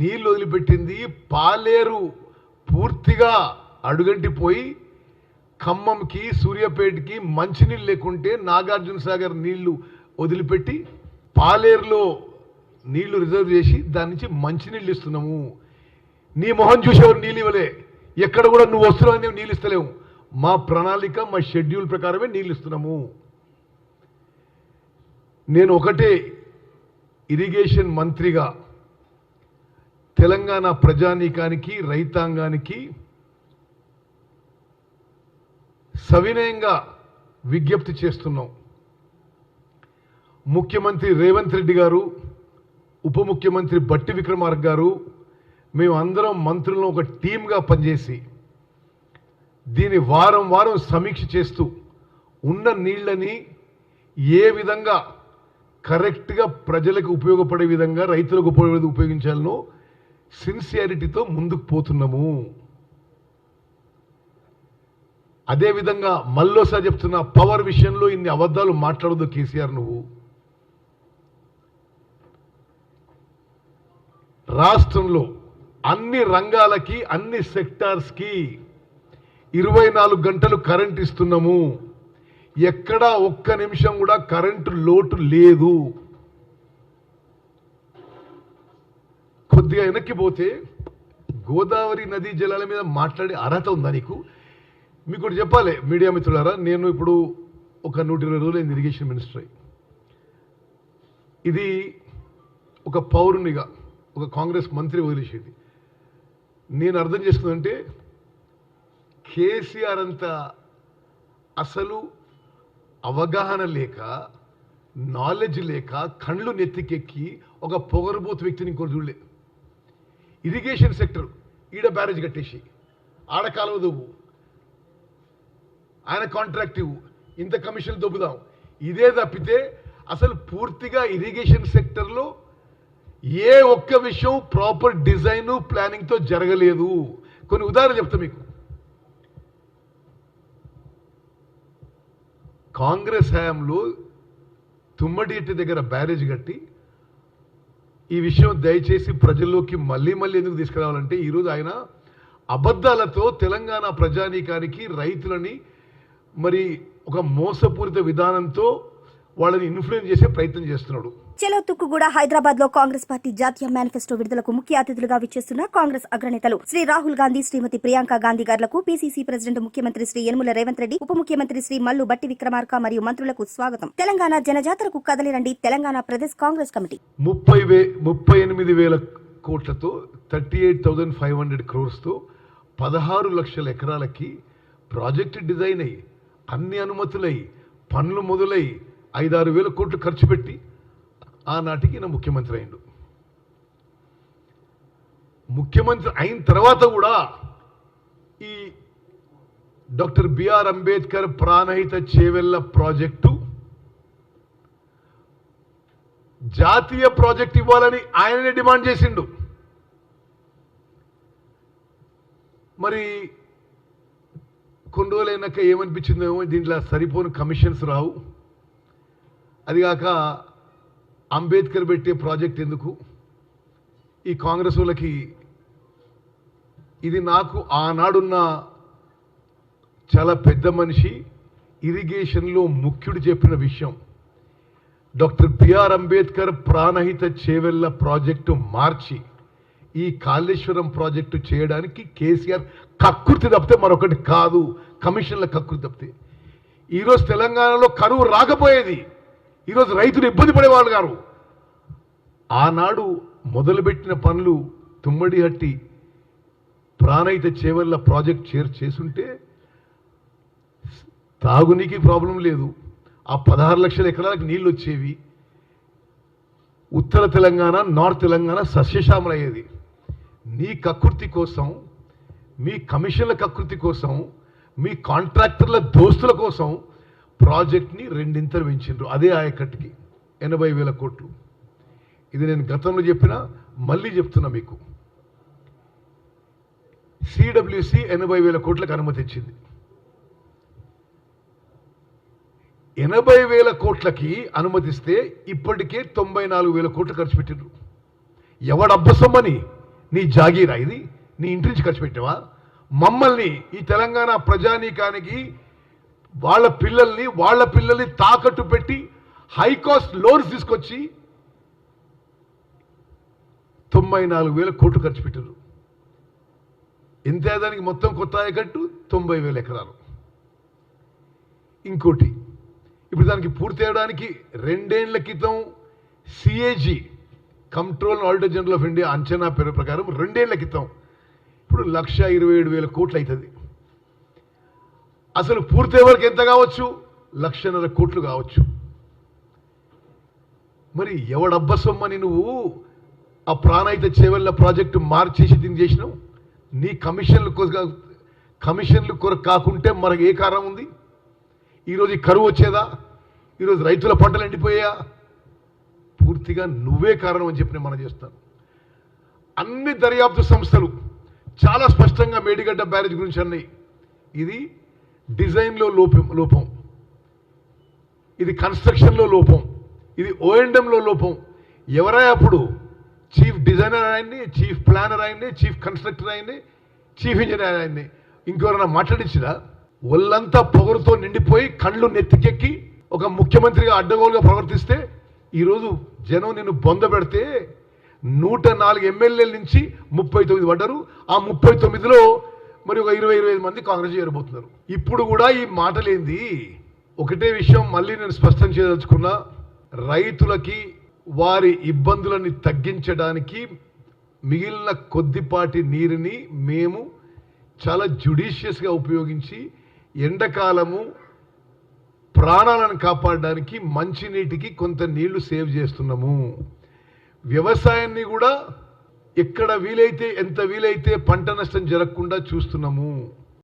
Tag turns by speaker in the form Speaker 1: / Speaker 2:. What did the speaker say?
Speaker 1: నీళ్ళు వదిలిపెట్టింది పాలేరు. పూర్తిగా అడుగంటిపోయి ఖమ్మంకి సూర్యాపేటకి మంచినీళ్ళు లేకుంటే నాగార్జున సాగర్ నీళ్ళు వదిలిపెట్టి పాలేరులో నీళ్ళు రిజర్వ్ చేసి దాని నుంచి మంచినీళ్ళు ఇస్తున్నాము. నీ మొహం చూసేవారు నీళ్ళు ఇవ్వలే? ఎక్కడ కూడా నువ్వు వస్తున్నావు నువ్వు నీళ్ళు ఇస్తలేవు. మా ప్రణాళిక మా షెడ్యూల్ ప్రకారమే నీళ్ళు ఇస్తున్నాము. నేను ఒకటే ఇరిగేషన్ మంత్రిగా తెలంగాణ ప్రజానీకానికి రైతాంగానికి సవినయంగా విజ్ఞప్తి చేస్తున్నాం. ముఖ్యమంత్రి రేవంత్ రెడ్డి గారు ఉప ముఖ్యమంత్రి బట్టి విక్రమార్క గారు మేము అందరం మంత్రులను ఒక టీమ్గా పనిచేసి దీని వారం వారం సమీక్ష చేస్తూ ఉన్న నీళ్ళని ఏ విధంగా కరెక్ట్గా ప్రజలకు ఉపయోగపడే విధంగా రైతులకు ఉపయోగ ఉపయోగించాలనో సిన్సియారిటీతో ముందుకు పోతున్నాము. అదేవిధంగా మళ్ళోసారి చెప్తున్న పవర్ విషయంలో ఇన్ని అబద్ధాలు మాట్లాడదు కేసీఆర్ నువ్వు. రాష్ట్రంలో అన్ని రంగాలకి అన్ని సెక్టార్స్కి ఇరవై నాలుగు గంటలు కరెంట్ ఇస్తున్నాము. ఎక్కడా ఒక్క నిమిషం కూడా కరెంటు లోటు లేదు. కొద్దిగా వెనక్కి పోతే గోదావరి నదీ జలాల మీద మాట్లాడే అర్హత ఉందా నీకు? మీకు ఒకటి చెప్పాలి మీడియా మిత్రులారా నేను ఇప్పుడు ఒక నూట ఇరవై రోజులు అయింది ఇరిగేషన్ మినిస్టర్. ఇది ఒక పౌరునిగా ఒక కాంగ్రెస్ మంత్రి వదిలేసేది. నేను అర్థం చేసుకుందంటే కేసీఆర్ అంత అసలు అవగాహన లేక నాలెడ్జ్ లేక కళ్ళు నెత్తికెక్కి ఒక పొగరబోతు వ్యక్తిని ఇంకోటి చూడలేదు ఇరిగేషన్ సెక్టర్ ఈడ బ్యారేజ్ కట్టేసి ఆడ కాలువ దువ్వు ఆయన కాంట్రాక్ట్ ఇవ్వు ఇంత కమిషన్ దొబ్బుదాం. ఇదే తప్పితే అసలు పూర్తిగా ఇరిగేషన్ సెక్టర్లో ఏ ఒక్క విషయం ప్రాపర్ డిజైన్ ప్లానింగ్తో జరగలేదు. కొన్ని ఉదాహరణ చెప్తా మీకు. కాంగ్రెస్ హయాంలో తుమ్మడిట్టి దగ్గర బ్యారేజ్ కట్టి ఈ విషయం దయచేసి ప్రజల్లోకి మళ్ళీ మళ్ళీ ఎందుకు తీసుకురావాలంటే ఈరోజు ఆయన అబద్ధాలతో తెలంగాణ ప్రజానీకానికి రైతులని మరి ఒక మోసపూరిత విధానంతో వాళ్ళని ఇన్ఫ్లుయెన్స్ చేసే ప్రయత్నం చేస్తున్నాడు.
Speaker 2: చలో తుక్కుగూడ హైదరాబాద్లో కాంగ్రెస్ పార్టీ జాతీయ మేనిఫెస్టో విడుదలకు ముఖ్య అతిథులుగా విచ్చేస్తున్న కాంగ్రెస్ అగ్రనేతలు శ్రీ రాహుల్ గాంధీ శ్రీమతి ప్రియాంక గాంధీ గారులకు పీసీసీ ప్రెసిడెంట్ ముఖ్యమంత్రి శ్రీ యనమల రేవంత్ రెడ్డి ఉప ముఖ్యమంత్రి శ్రీ మల్లు బట్టి విక్రమార్క మరియు మంత్రులకు స్వాగతం. తెలంగాణ జనజాతరకు కదలిరండి తెలంగాణ ప్రదేశ్ కాంగ్రెస్ కమిటీ.
Speaker 1: ముప్పై వే ముప్పై ఎనిమిది వేల కోట్లతో thirty eight thousand five hundred క్రోర్స్తో పదహారు లక్షల ఎకరాలకి ప్రాజెక్ట్ డిజైన్ అయ్యి అన్ని అనుమతులై పనులు మొదలై ఐదారు వేల కోట్లు ఖర్చు పెట్టి ఆనాటికి ఈయన ముఖ్యమంత్రి అయిండు. ముఖ్యమంత్రి అయిన తర్వాత కూడా ఈ doctor BR Ambedkar Pranahita Chevella project జాతీయ ప్రాజెక్ట్ ఇవ్వాలని ఆయననే డిమాండ్ చేసిండు. మరి కొన్ని రోజులైనాక ఏమనిపించిందేమో దీంట్లో సరిపోని కమిషన్స్ రావు. అది కాక అంబేద్కర్ పెట్టే ప్రాజెక్ట్ ఎందుకు? ఈ కాంగ్రెస్ వాళ్ళకి ఇది నాకు ఆనాడున్న చాలా పెద్ద మనిషి ఇరిగేషన్లో ముఖ్యుడు చెప్పిన విషయం. Doctor BR Ambedkar Pranahita Chevella project మార్చి ఈ కాళేశ్వరం ప్రాజెక్టు చేయడానికి కేసీఆర్ కక్కుర్తి తప్పితే మరొకటి కాదు కమిషన్ల కక్కుర్తి తప్పితే. ఈరోజు తెలంగాణలో కరువు రాకపోయేది. ఈరోజు రైతులు ఇబ్బంది పడేవాళ్ళు గారు. ఆనాడు మొదలుపెట్టిన పనులు తుమ్మడి హట్టి ప్రాణయిత చేవల్ల ప్రాజెక్ట్ చేర్ చేసుంటే తాగునీకి ప్రాబ్లం లేదు. ఆ పదహారు లక్షల ఎకరాలకు నీళ్ళు వచ్చేవి ఉత్తర తెలంగాణ నార్త్ తెలంగాణ సస్యశ్యామలయ్యేది. నీ కకృతి కోసం మీ కమిషన్ల కకృతి కోసం మీ కాంట్రాక్టర్ల దోస్తుల కోసం ప్రాజెక్ట్ని రెండింతలు పెంచిండ్రు. అదే ఆయకట్టుకి. ఎనభై వేల కోట్లు. ఇది నేను గతంలో చెప్పినా మళ్ళీ చెప్తున్నా మీకు. సిడబ్ల్యూసి ఎనభై వేల కోట్లకు అనుమతి ఇచ్చింది. ఎనభై వేల కోట్లకి అనుమతిస్తే ఇప్పటికే తొంభై నాలుగు వేల కోట్లు ఖర్చు పెట్టిండ్రు. ఎవడబ్బసమ్మని నీ జాగీరా ఇది? నీ ఇంటి నుంచి ఖర్చు పెట్టావా మమ్మల్ని ఈ తెలంగాణ ప్రజానీకానికి వాళ్ళ పిల్లల్ని వాళ్ళ పిల్లల్ని తాకట్టు పెట్టి హై కాస్ట్ లోన్స్ తీసుకొచ్చి తొంభై నాలుగు వేల కోట్లు ఖర్చు పెట్టారు ఇంతేదానికి దానికి మొత్తం కొత్త ఆయకట్టు? తొంభై వేల ఎకరాలు. ఇంకోటి ఇప్పుడు దానికి పూర్తి చేయడానికి రెండేళ్ళ క్రితం CAG control auditor general of India అంచనా పేరు ప్రకారం రెండేళ్ళ క్రితం. ఇప్పుడు లక్ష ఇరవై ఏడు వేల కోట్లు అవుతుంది అసలు పూర్తయ్యే వరకు ఎంత కావచ్చు? లక్షన్నర కోట్లు కావచ్చు. మరి ఎవడబ్బ సొమ్మని నువ్వు ఆ ప్రాణాయిత చేవల్ల ప్రాజెక్టు మార్చేసి దీన్ని చేసినావు? నీ కమిషన్లు కమిషన్లు కొరకు కాకుంటే మనకు ఏ కారణం ఉంది? ఈరోజు కరువు వచ్చేదా? ఈరోజు రైతుల పంటలు ఎండిపోయా పూర్తిగా నువ్వే కారణం అని చెప్పి మనం చేస్తాను. అన్ని దర్యాప్తు సంస్థలు చాలా స్పష్టంగా మేడిగడ్డ బ్యారేజ్ గురించి అన్నాయి. ఇది డిజైన్లో లోపం లోపం. ఇది కన్స్ట్రక్షన్లో లోపం. ఇది ఓఎండంలో లోపం. ఎవరై అప్పుడు చీఫ్ డిజైనర్ ఆయన్ని చీఫ్ ప్లానర్ ఆయన్ని చీఫ్ కన్స్ట్రక్టర్ ఆయన్ని చీఫ్ ఇంజనీర్ ఆయన్ని ఇంకెవరైనా మాట్లాడించినా ఒళ్ళంతా పొగరుతో నిండిపోయి కళ్ళు నెత్తికెక్కి ఒక ముఖ్యమంత్రిగా అడ్డగోలుగా ప్రవర్తిస్తే ఈరోజు జనం నిన్ను బొంద పెడితే నూట నాలుగు ఎమ్మెల్యేల నుంచి ముప్పై తొమ్మిది పడ్డరు. ఆ ముప్పై తొమ్మిదిలో మరి ఒక ఇరవై ఇరవై ఐదు మంది కాంగ్రెస్ చేరబోతున్నారు. ఇప్పుడు కూడా ఈ మాటలేంది? ఒకటే విషయం మళ్ళీ నేను స్పష్టం చేయదలుచుకున్నా. రైతులకి వారి ఇబ్బందులని తగ్గించడానికి మిగిలిన కొద్దిపాటి నీరుని మేము చాలా జుడిషియస్గా ఉపయోగించి ఎండాకాలము ప్రాణాలను కాపాడడానికి మంచినీటికి కొంత నీళ్ళు సేవ్ చేస్తున్నాము. వ్యవసాయాన్ని కూడా ఎక్కడ వీలైతే ఎంత వీలైతే పంట నష్టం జరగకుండా చూస్తున్నాము.